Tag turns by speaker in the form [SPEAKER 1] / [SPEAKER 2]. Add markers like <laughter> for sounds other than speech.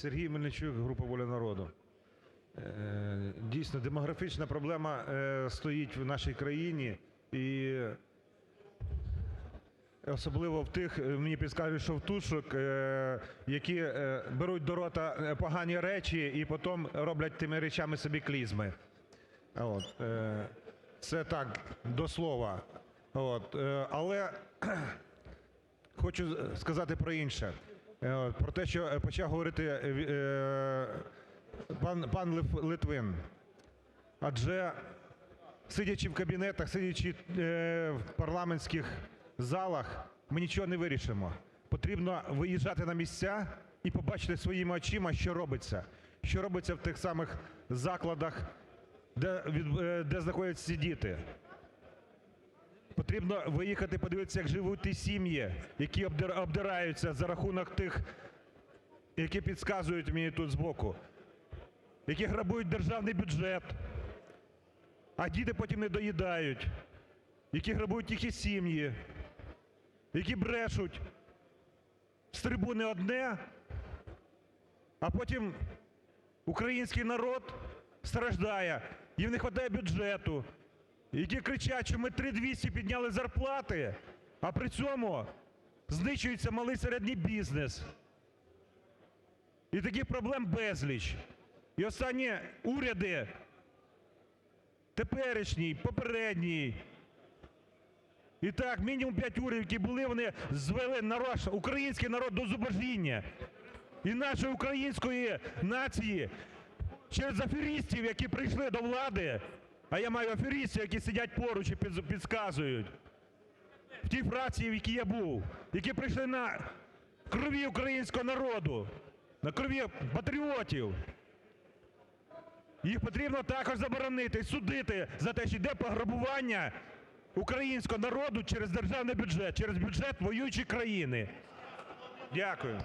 [SPEAKER 1] Сергій Мельничук, група "Воля народу". Е, Дійсно, демографічна проблема е, стоїть в нашій країні і особливо в тих, мені підказують, що в тушок, е, які е, беруть до рота е, погані речі і потім роблять тими речами собі клізми. Е, це так, до слова. Е, але <clears throat> хочу сказати про інше. Е, Про те, що почав говорити е, е, пан, пан Литвин. Адже сидячи в кабінетах, сидячи е, в парламентських залах, ми нічого не вирішимо. Потрібно виїжджати на місця і побачити своїми очима, що робиться. Що робиться в тих самих закладах, де, е, де знаходяться ці діти. Потрібно виїхати, подивитися, як живуть ті сім'ї, які обдираються за рахунок тих, які підказують мені тут збоку, які грабують державний бюджет, а діти потім не доїдають, які грабують їхні сім'ї, які брешуть з трибуни одне, а потім український народ страждає, їм не вистачає бюджету, які кричать, що ми 3200 підняли зарплати, а при цьому знищується малий середній бізнес. І таких проблем безліч. І останні уряди, теперішній, попередній, і так, мінімум 5 урядів, які були, вони звели народ, український народ до зубожіння. І нашої української нації через аферістів, які прийшли до влади, а я маю аферистів, які сидять поруч і підказують, в тій фракції, в якій я був, які прийшли на крові українського народу, на крові патріотів. Їх потрібно також заборонити і судити за те, що йде пограбування українського народу через державний бюджет, через бюджет воюючої країни. Дякую.